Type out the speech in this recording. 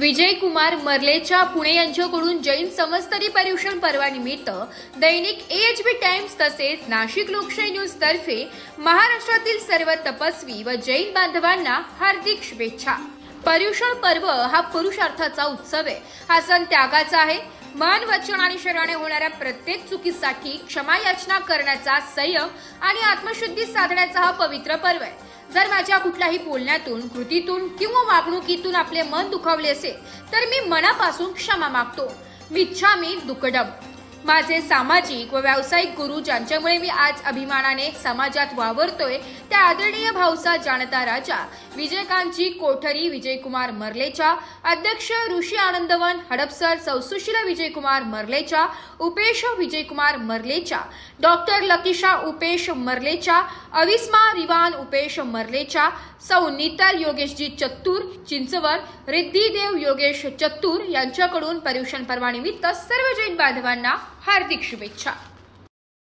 विजय कुमार मर्लेच्या पुणे यांच्याकडून जैन समस्तरी पर्युषण पर्वानिमित्त दैनिक एच बी टाइम्स तसेच नाशिक लोकशाही न्यूज तर्फे महाराष्ट्रातील सर्व तपस्वी व जैन बांधवांना हार्दिक शुभेच्छा. पर्युषण पर्व हा पुरुषार्थाचा उत्सव आहे. हा सण त्यागाचा आहे. मन वचन आणि शरीराने होणाऱ्या प्रत्येक चुकीसाठी क्षमा याचना करण्याचा संयम आणि आत्मशुद्धी साधण्याचा हा पवित्र पर्व आहे. जर माझ्या कुठल्याही बोलण्यातून कृतीतून किंवा वागणुकीतून आपले मन दुखावले असेल तर मी मनापासून क्षमा मागतो. मिच्छामी दुकडम. माझे सामाजिक व व्यावसायिक गुरु ज्यांच्यामुळे मी आज अभिमानाने समाजात वावरतोय त्या आदरणीय भाऊसा जाणता राजा विजयकांतजी कोठरी विजयकुमार मर्लेच्या अध्यक्ष ऋषी आनंदवन हडपसर सौसुशीला विजयकुमार मर्लेच्या उपेश विजयकुमार मर्लेच्या डॉक्टर लकिशा उपेश मर्लेच्या अविस्मा रिवान उपेश मर्लेच्या सौ नितर योगेशजी चत्तूर चिंचवड रिद्धिदेव योगेश चत्तूर यांच्याकडून पर्युषण पर्वानिमित्त सर्व जैन बांधवांना हार्दिक शुभेच्छा